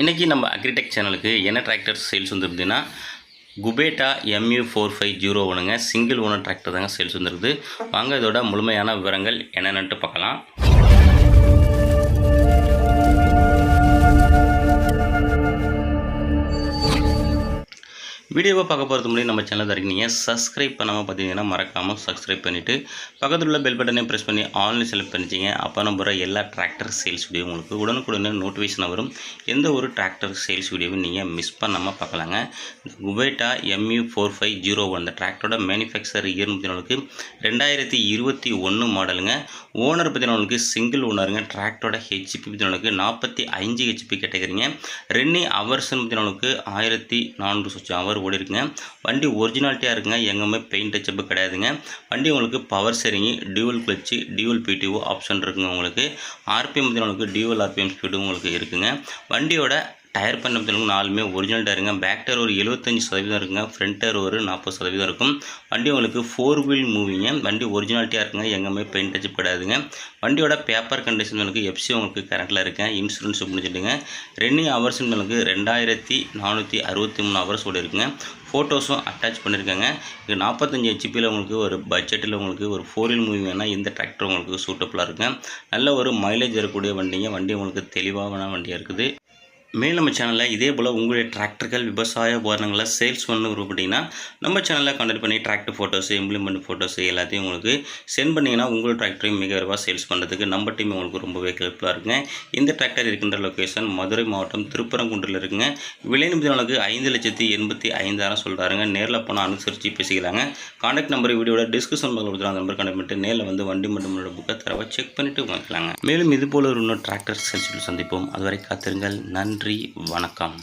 இன்றைக்கி நம்ம அக்ரிடெக் சேனலுக்கு என்ன tractor sales வந்துருக்குதுன்னா Kubota MU four five zero ஒன்றுங்க சிங்கிள் ஓனர் டிராக்டர் தாங்க சேல்ஸ் வந்துருக்குது. வாங்க இதோட முழுமையான விவரங்கள் என்னென்னட்டு பார்க்கலாம். வீடியோவை பார்க்க போகிறது முன்னாடி நம்ம சேனல் இருக்கீங்க சப்ஸ்கிரைப் பண்ணாமல் பார்த்தீங்கன்னா மறக்காமல் சப்ஸ்கிரைப் பண்ணிவிட்டு பக்கத்தில் உள்ள பெல் பட்டனையும் ப்ரெஸ் பண்ணி ஆன்லைன் செலக்ட் பண்ணிச்சிங்க அப்போ நம்ம எல்லா டிராக்டர் சேல்ஸ் வீடியோ உங்களுக்கு உடனுக்குடனே நோட்டிஃபிகேஷன் வரும். எந்த ஒரு டிராக்டர் சேல்ஸ் வீடியோவும் நீங்கள் மிஸ் பண்ணாமல் பார்க்கலாங்க. Kubota MU four five zero one இந்த டிராக்டரோட மேனுஃபேக்சர் இயர் பற்றினவங்களுக்கு ரெண்டாயிரத்தி இருபத்தி ஒன்று மாடலுங்க ஓனர் பற்றினவங்களுக்கு சிங்கிள் ஓனருங்க டிராக்டரோட ஹெச்பி பற்றினவங்களுக்கு நாற்பத்தி அஞ்சு ஹெச்பி கேட்டகரிங்க. ரென்னி அவர்ஸ்னு பற்றினவங்களுக்கு ஆயிரத்தி நானூறு சொச்சு அவர் ஓடி இருக்குங்க வண்டி ஒரிஜினாலிட்டியாக இருக்குங்க. எங்கேயுமே பெயிண்ட் டச்சப்பு கிடையாதுங்க. வண்டி உங்களுக்கு power steering dual clutch dual PTO option இருக்குங்க உங்களுக்கு. ஆர்பிஎம் உங்களுக்கு டியூவல் ஆர்பிஎம் ஸ்பீடும் உங்களுக்கு இருக்குங்க. வண்டியோட டயர் பண்ண பிறகு நாலுமே ஒரிஜினல் டயருங்க. பேக் டயர் ஒரு எழுபத்தஞ்சு சதவீதம் இருக்குங்க. ஃப்ரண்ட் டயர் ஒரு நாற்பது சதவீதம் இருக்கும். வண்டி உங்களுக்கு ஃபோர் வீல் மூவிங்க வண்டி ஒரிஜினாலிட்டியாக இருக்குங்க. எங்கேயுமே பெயிண்ட் அச்சு கிடையாதுங்க வண்டியோட பேப்பர் கண்டிஷன் உங்களுக்கு எஃப்சி உங்களுக்கு கரண்ட்டில் இருக்கேன் இன்சூரன்ஸ் முடிஞ்சிட்டுங்க. ரெண்டு ஹவர்ஸ் உங்களுக்கு ரெண்டாயிரத்தி நானூற்றி அறுபத்தி மூணு ஹவர்ஸ் ஓடி இருக்குங்க. ஃபோட்டோஸும் அட்டாச் பண்ணியிருக்காங்க இது நாற்பத்தஞ்சு ஹெச்பியில் உங்களுக்கு ஒரு பட்ஜெட்டில் உங்களுக்கு ஒரு ஃபோர் வீல் மூவி வேணால் இந்த டிராக்டர் உங்களுக்கு சூட்டபுளாக இருக்குங்க. நல்ல ஒரு மைலேஜ் இருக்கக்கூடிய வண்டிங்க. வண்டி உங்களுக்கு தெளிவான வண்டியாக இருக்குது. மேல் நம்ம சேனலில் இதே போல் உங்களுடைய டிராக்டர்கள் விவசாய உபகரணங்களை சேல்ஸ் பண்ணணும் அப்படின்னா நம்ம சேனலில் கான்டாக்ட் பண்ணி டிராக்டர் ஃபோட்டோஸு இம்ப்ளிமெண்ட் ஃபோட்டோஸு எல்லாத்தையும் உங்களுக்கு சென்ட் பண்ணிங்கன்னா உங்கள் டிராக்டரையும் மிக விரைவாக சேல்ஸ் பண்ணுறதுக்கு நம்ம டீம் உங்களுக்கு ரொம்பவே ஹெல்ப்ஃபுல்லாக இருக்குங்க. இந்த டிராக்டர் இருக்கின்ற லொக்கேஷன் மதுரை மாவட்டம் திருப்பரங்குன்றில் இருக்குங்க. விலை நிமிடங்களுக்கு ஐந்து லட்சத்தி எண்பத்தி ஐந்தாயிரம் சொல்கிறாருங்க நேரில் போனால் அனுசரித்து பேசிக்கலாங்க. கான்டாக்ட் நம்பர் வீடியோட டிஸ்கிரிப்ஷன் பாக்ஸில் கொடுத்துருங்க அந்த நம்பர் கான்டாக்ட் பண்ணிட்டு நேரில் வந்து வண்டி மட்டும் புக்கை தரவை செக் பண்ணிவிட்டு வாங்கிக்கலாங்க. மேலும் இது போல இன்னொரு இன்னும் டிராக்டர் சேல்ஸ் சந்திப்போம். அதுவரை காத்திருங்கள். நன்றி வணக்கம்.